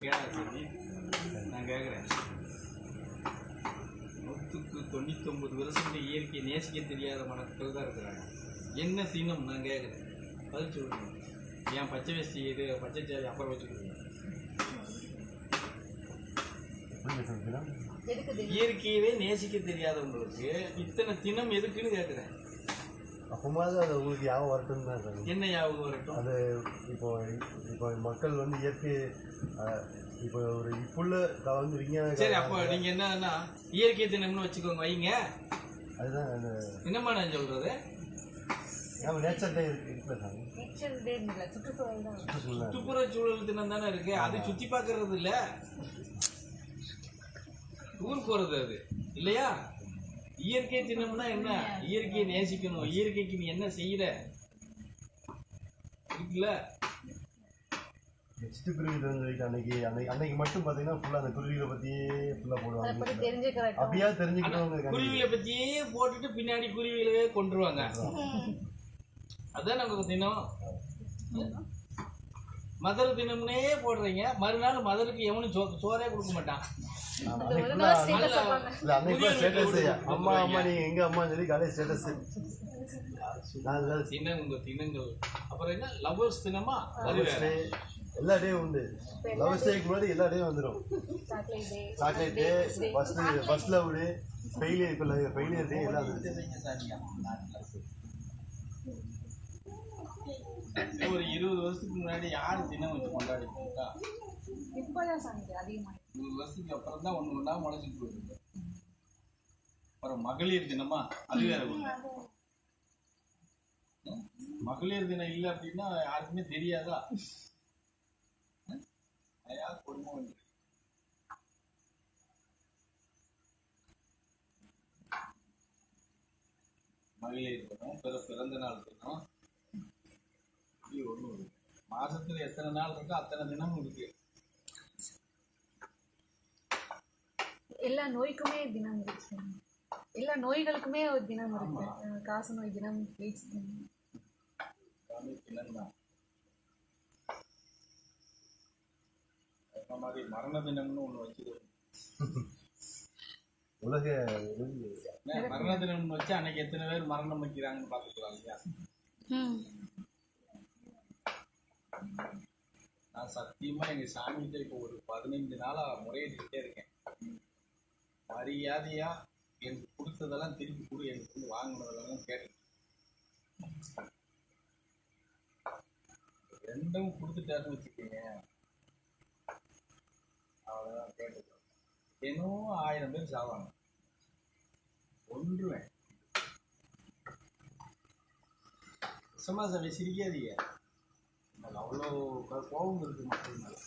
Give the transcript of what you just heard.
நான் கேட்குறேன் நூற்றுக்கு தொண்ணூத்தொம்பது வருஷம் இயற்கையை நேசிக்க தெரியாத மக்கள் தான் இருக்கிறாங்க. என்ன தினம் நான் கேட்குறேன் பதில் சொல்லுங்க. ஏன் பச்சை வேஷ்டி இது பச்சை சேலை அப்புறம் வச்சுக்கோங்க இயற்கையவே நேசிக்க தெரியாதவங்களுக்கு இத்தனை தினம் எதுக்குன்னு கேட்குறேன் அப்பமாவது அது உங்களுக்கு யாவும் வரட்டும் தான் சார் என்ன ஞாபகம் வரட்டும்? அது இப்போ இப்போ மக்கள் வந்து இயற்கை இப்போ ஒரு இப்புள்ள வந்து விஞ்ஞான சரி அப்போ நீங்கள் என்னன்னா இயற்கை தினம்னு வச்சுக்கோங்க வைங்க. அதுதான் அந்த என்னம்மா நான் சொல்கிறது நம்ம நேச்சர் டே இருக்கு இருக்குல்ல சார் நேச்சர் டே இல்லை சுற்றுச்சூழல் தான். சுற்றுச்சூழல். சுற்றுப்புறச்சூழல் தினம் தானே இருக்கு அது சுற்றி பார்க்கறது இல்ல. டூர் போறது அது இல்லையா? இயற்கை தினம்னா என்ன? இயற்கையை நேசிக்கணும். இயற்கைக்கு நீ என்ன செய்யற? இருக்குல்ல சிட்டுக்குருவி தெரிஞ்சுக்கிட்டு அன்னைக்கு அன்னைக்கு அன்னைக்கு மட்டும் பார்த்தீங்கன்னா ஃபுல்லாக அந்த குருவிகளை பற்றியே ஃபுல்லாக அதை போடுவாங்க அப்படியா தெரிஞ்சுக்கிட்டவங்க குருவிகளை பத்தியே போட்டுட்டு பின்னாடி குருவிகளே கொண்டுருவாங்க அதான் நமக்கு தினம் மதர் தினம்னே போடுறீங்க. மறுநாள் மதருக்கு எவனும் சோ சோறே கொடுக்க மாட்டான். அம்மா அம்மா நீ எங்க அம்மான்னு சொல்லி காலையில் ஸ்டேட்டஸ் உங்க தினங்கள் அப்புறம் என்ன? லவ்வர்ஸ் தினமா? எல்லா டே உண்டு. லவ் ஸ்டேக்கு முன்னாடி எல்லா டே வந்துடும் chocolate day chocolate day first first love day failure இப்போ ஃபெயிலியர் டே எல்லாம் ஒரு இருபது வருஷத்துக்கு முன்னாடி யார் தினம் வச்சு கொண்டாடி இருக்கா இப்போதான் சாமி அதிகமாக இருபது வருஷத்துக்கு அப்புறம் தான் ஒன்று ஒன்றா முளைச்சிட்டு போயிருக்கு அப்புறம் மகளிர் தினமா அது வேற ஒண்ணு. ம்? மகளிர் தினம் இல்லை அப்படின்னா யாருக்குமே தெரியாதா? ஐயா, கொடுமை வந்து. மகளிர் தினம் பிற பிறந்த நாள் தினம் ஒண்ணு மாசத்துல எத்தனை நாள் இருக்கோ அத்தனை தினமும் இருக்கு. எல்லா நோய்க்குமே தினம் இருக்கு எல்லா நோய்களுக்குமே ஒரு தினம் இருக்கு. காச நோய் தினம் எய்ட்ஸ் தினம். மாதிரி மரண தினம்னு ஒண்ணு வச்சுருவோம் உலக மரண தினம்னு வச்சு அன்னைக்கு எத்தனை பேர் மரணம் வைக்கிறாங்கன்னு பார்த்துக்கலாம் இல்லையா? நான் சத்தியமா எங்க சாமிகிட்ட இப்போ ஒரு பதினைஞ்சு நாளா முறையிட்டுட்டே இருக்கேன். மரியாதையா எனக்கு கொடுத்ததெல்லாம் திருப்பி கொடு எனக்கு வந்து வாங்கினதெல்லாம் கேட்டு ரெண்டும் கொடுத்துட்டாருன்னு வச்சுக்கோங்க. அவ்வளோதான் கேட்டு தினம் ஆயிரம் பேர் சாவாங்க. ஒன்றுவேன் சும்மா சாமி சிரிக்காதீங்க. அவ்வளோ கோபம் இருக்கு மக்கள் மேலே